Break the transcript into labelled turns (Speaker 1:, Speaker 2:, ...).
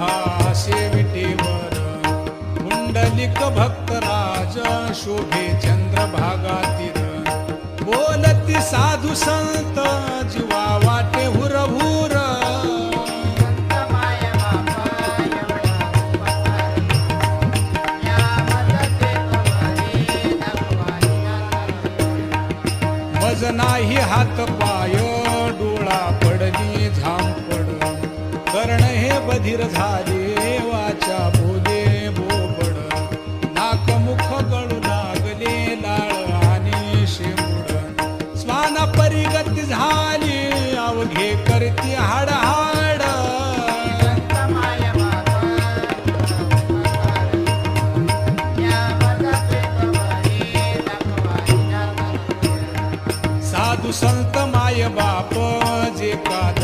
Speaker 1: भासे विटेवर कुंडलिक भक्तराज शोभे चंद्र भागातीर बोलती साधू संत जीवा वाटे हुरभूर. मज नाही हात पाय डोळा शरण हे बधिर झाले वाचा बोले बोबड नाकमुख गळू लागले लाळ आणि शेमुड स्वान परिगती झाली अवघे करती हाडहाड. संत माय बाप जे का